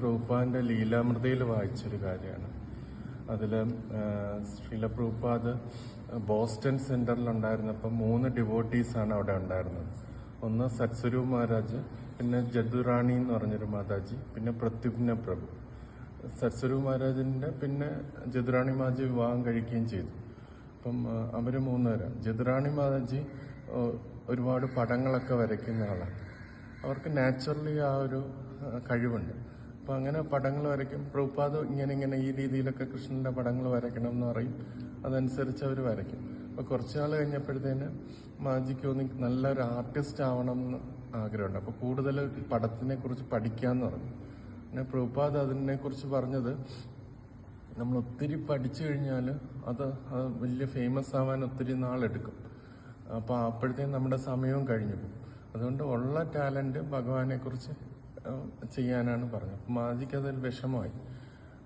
പ്രഭുപാദിന്റെ ലീലാമൃതയിൽ വായിച്ചൊരു കാര്യമാണ്. അതിൽ ശീല ബോസ്റ്റൺ സെന്ററിൽ ഉണ്ടായിരുന്നപ്പോൾ മൂന്ന് ഡിവോട്ടീസാണ് അവിടെ ഉണ്ടായിരുന്നത്. ഒന്ന് സത്സരു മഹാരാജ് പിന്നെ ജദുറാണി എന്ന് പറഞ്ഞൊരു മാതാജി പിന്നെ പ്രത്യുഘ്ന പ്രഭു. സത്സരു മഹാരാജിന്റെ പിന്നെ ജദുറാണി മാതാജി വിവാഹം കഴിക്കുകയും ചെയ്തു. അപ്പം അവർ മൂന്നുപേരാണ്. ജദുറാണി മാതാജി ഒരുപാട് പടങ്ങളൊക്കെ വരയ്ക്കുന്ന ആളാണ്. അവർക്ക് നാച്ചുറലി ആ ഒരു കഴിവുണ്ട്. അപ്പം അങ്ങനെ പടങ്ങൾ വരയ്ക്കും. പ്രഭുപാദ് ഇങ്ങനെ ഇങ്ങനെ ഈ രീതിയിലൊക്കെ കൃഷ്ണന്റെ പടങ്ങൾ വരയ്ക്കണം എന്ന് പറയും. അതനുസരിച്ച് അവർ വരയ്ക്കും. അപ്പോൾ കുറച്ച് നാൾ കഴിഞ്ഞപ്പോഴത്തേന് മാജിക്ക് തോന്നി നല്ലൊരു ആർട്ടിസ്റ്റ് ആവണം എന്ന് ആഗ്രഹമുണ്ട്. അപ്പോൾ കൂടുതൽ പടത്തിനെ കുറിച്ച് പഠിക്കാമെന്ന് പറഞ്ഞു. പിന്നെ പ്രഭുപാദ് അതിനെക്കുറിച്ച് പറഞ്ഞത് നമ്മൾ ഒത്തിരി പഠിച്ചു കഴിഞ്ഞാൽ അത് അത് വലിയ ഫേമസ് ആവാൻ ഒത്തിരി നാളെടുക്കും. അപ്പോൾ അപ്പോഴത്തേക്കും നമ്മുടെ സമയവും കഴിഞ്ഞു പോകും. അതുകൊണ്ട് ഉള്ള ടാലന്റ് ഭഗവാനെക്കുറിച്ച് ചെയ്യാനാണ് പറഞ്ഞത്. അപ്പം മാജിക്ക് അതൊരു വിഷമമായി.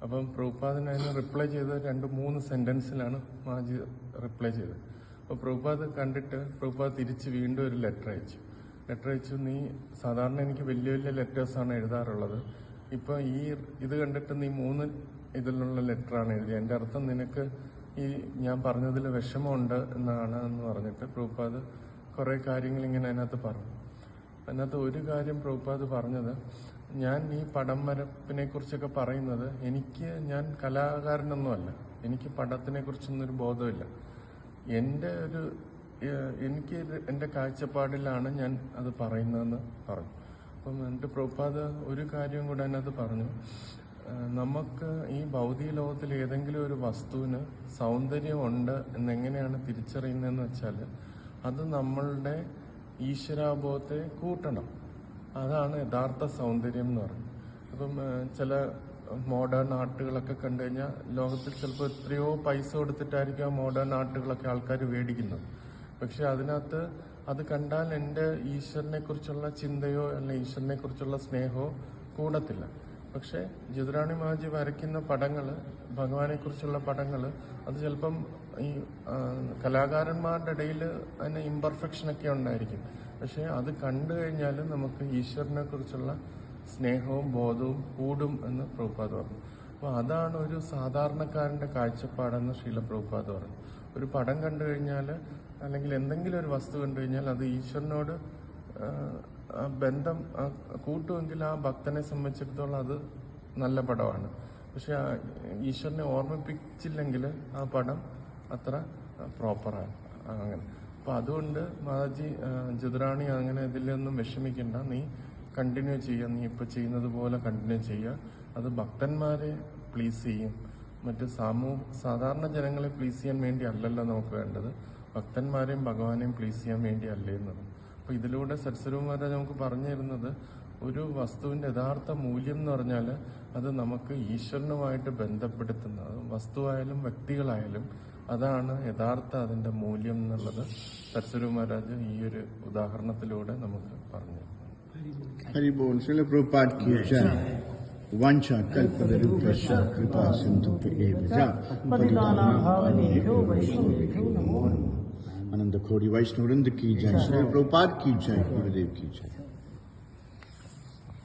അപ്പം പ്രഭുപാദിന് അതിന് റിപ്ലൈ ചെയ്ത് രണ്ട് മൂന്ന് സെന്റൻസിലാണ് മാജി റിപ്ലൈ ചെയ്തത്. അപ്പോൾ പ്രഭുപാദ് കണ്ടിട്ട് പ്രഭുപാദ് തിരിച്ച് വീണ്ടും ഒരു ലെറ്റർ അയച്ചു. ലെറ്റർ അയച്ചു നീ സാധാരണ എനിക്ക് വലിയ വലിയ ലെറ്റേഴ്സാണ് എഴുതാറുള്ളത്. ഇപ്പോൾ ഈ ഇത് കണ്ടിട്ട് നീ മൂന്ന് ഇതിലുള്ള ലെറ്ററാണ് എഴുതിയത് എന്റെ അർത്ഥം നിനക്ക് ഈ ഞാൻ പറഞ്ഞതിൽ വിഷമമുണ്ട് എന്നാണ് എന്ന് പറഞ്ഞിട്ട് പ്രഭുപാദ് കുറെ കാര്യങ്ങൾ ഇങ്ങനെ അതിനകത്ത് പറഞ്ഞു. അതിനകത്ത് ഒരു കാര്യം പ്രഭുപാദ് പറഞ്ഞത് ഞാൻ ഈ പടം വരപ്പിനെ കുറിച്ചൊക്കെ പറയുന്നത് എനിക്ക് ഞാൻ കലാകാരനൊന്നുമല്ല. എനിക്ക് പടത്തിനെ ഒരു ബോധമില്ല. എന്റെ ഒരു എനിക്ക് എന്റെ കാഴ്ചപ്പാടിലാണ് ഞാൻ അത് പറയുന്നതെന്ന് പറഞ്ഞു. അപ്പം എന്റെ പ്രഭുപാദ് ഒരു കാര്യം കൂടെ അതിനകത്ത് പറഞ്ഞു. നമുക്ക് ഈ ഭൗതിക ലോകത്തിൽ ഏതെങ്കിലും ഒരു വസ്തുവിന് സൗന്ദര്യമുണ്ട് എന്നെങ്ങനെയാണ് തിരിച്ചറിയുന്നതെന്ന് വെച്ചാൽ അത് നമ്മളുടെ ഈശ്വരാബോധത്തെ കൂട്ടണം. അതാണ് യഥാർത്ഥ സൗന്ദര്യം എന്ന് പറയുന്നത്. അപ്പം ചില മോഡേൺ ആർട്ടുകളൊക്കെ കണ്ടു കഴിഞ്ഞാൽ ലോകത്തിൽ ചിലപ്പോൾ എത്രയോ പൈസ കൊടുത്തിട്ടായിരിക്കും ആ മോഡേൺ ആർട്ടുകളൊക്കെ ആൾക്കാർ മേടിക്കുന്നത്. പക്ഷെ അതിനകത്ത് അത് കണ്ടാൽ എന്റെ ഈശ്വരനെ കുറിച്ചുള്ള ചിന്തയോ അല്ലെങ്കിൽ ഈശ്വരനെ കുറിച്ചുള്ള സ്നേഹമോ കൂടത്തില്ല. പക്ഷെ ജ്യോതിരാണി മാജി വരയ്ക്കുന്ന പടങ്ങൾ ഭഗവാനെ കുറിച്ചുള്ള പടങ്ങൾ അത് ചിലപ്പം ഈ കലാകാരന്മാരുടെ ഇടയിൽ അതിന് ഇംപെർഫെക്ഷൻ ഒക്കെ ഉണ്ടായിരിക്കും. പക്ഷെ അത് കണ്ടു കഴിഞ്ഞാൽ നമുക്ക് ഈശ്വരനെ കുറിച്ചുള്ള സ്നേഹവും ബോധവും കൂടും എന്ന് പ്രഭുപാദ് പറഞ്ഞു. അപ്പോൾ അതാണ് ഒരു സാധാരണക്കാരന്റെ കാഴ്ചപ്പാടെന്ന് ശീല പ്രഭുപാദ് പറഞ്ഞു. ഒരു പടം കണ്ടു കഴിഞ്ഞാൽ അല്ലെങ്കിൽ എന്തെങ്കിലും ഒരു വസ്തു കണ്ടു കഴിഞ്ഞാൽ അത് ഈശ്വരനോട് ബന്ധം കൂട്ടുമെങ്കിൽ ആ ഭക്തനെ സംബന്ധിച്ചിടത്തോളം അത് നല്ല പടമാണ്. പക്ഷെ ഈശ്വരനെ ഓർമ്മിപ്പിച്ചില്ലെങ്കിൽ ആ പടം അത്ര പ്രോപ്പറാണ്. അങ്ങനെ. അപ്പൊ അതുകൊണ്ട് മാതാജി ജുദ്രാണി അങ്ങനെ ഇതിലൊന്നും വിഷമിക്കണ്ട. നീ കണ്ടിന്യൂ ചെയ്യുക. നീ ഇപ്പൊ ചെയ്യുന്നത് പോലെ കണ്ടിന്യൂ ചെയ്യുക. അത് ഭക്തന്മാരെ പ്ലീസ് ചെയ്യും. മറ്റ് സമൂഹ സാധാരണ ജനങ്ങളെ പ്ലീസ് ചെയ്യാൻ വേണ്ടി അല്ലല്ലോ നമുക്ക് വേണ്ടത്. ഭക്തന്മാരെയും ഭഗവാനെയും പ്ലീസ് ചെയ്യാൻ വേണ്ടി അല്ലേ എന്നത്. അപ്പൊ ഇതിലൂടെ സത്സരവുമാരാജ് നമുക്ക് പറഞ്ഞു തരുന്നത് ഒരു വസ്തുവിന്റെ യഥാർത്ഥ മൂല്യം എന്ന് പറഞ്ഞാൽ അത് നമുക്ക് ഈശ്വരനുമായിട്ട് ബന്ധപ്പെടുത്തുന്ന വസ്തുവായാലും വ്യക്തികളായാലും അതാണ് യഥാർത്ഥ അതിന്റെ മൂല്യം എന്നുള്ളത്. സത്സരു മഹാരാജ് ഈ ഒരു ഉദാഹരണത്തിലൂടെ നമുക്ക് പറഞ്ഞു ഹരിബോൾ ശ്രീല പ്രഭുപാദ് നമോ. खोड़ी वैष्णव की जय। श्री प्रभुपाद की जय। गुरुदेव की जय।